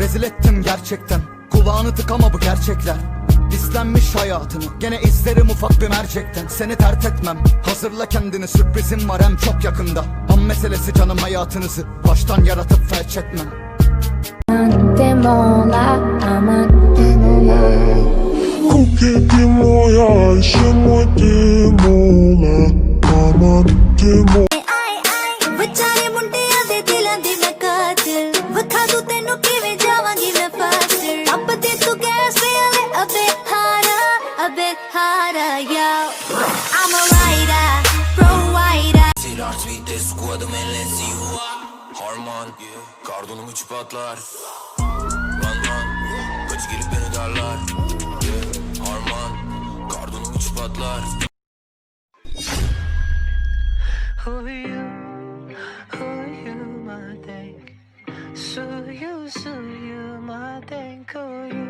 Rezil ettim gerçekten. Kulağını tıkama bu gerçekler. Pislenmiş hayatını Gene izlerim ufak bir mercekten. Seni dert etmem. Hazırla kendini sürprizim var hem çok yakında. Ham meselesi canım hayatınızı Baştan yaratıp felç etmem. Demola aman Demola Demola Demola Ay ay Vıçayı mundiya de dilen dime katil. a bit harder, a bit harder, yo. I'm a rider, provider. Silah tweette squadım enlesi Harman, kardonum üç patlar. Lan lan, kaç girip beni darlar. Harman, kardonum üç patlar. Who are you? Who are you, my thing? So you, so you, my thing, oh you.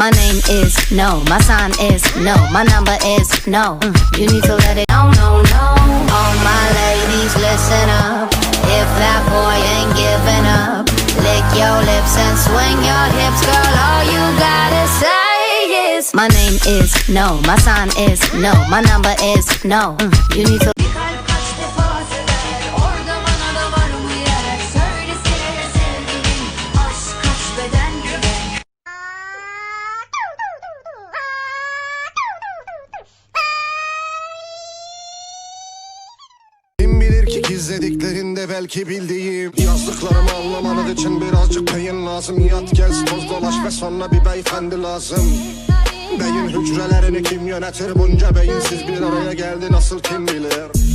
my name is no, my sign is no, my number is no. Mm, you need to let it. No, no, no. All my ladies, listen up. If that boy ain't giving up, lick your lips and swing your hips, girl. All you gotta say is my name is no, my sign is no, my number is no. Mm, you need to. Gizlediklerinde belki bildiğim Yazdıklarımı anlamanız için birazcık beyin lazım. Yat gez toz dolaş ve sonra bir beyefendi lazım. Beyin hücrelerini kim yönetir? Bunca beyinsiz bir araya geldi. Nasıl kim bilir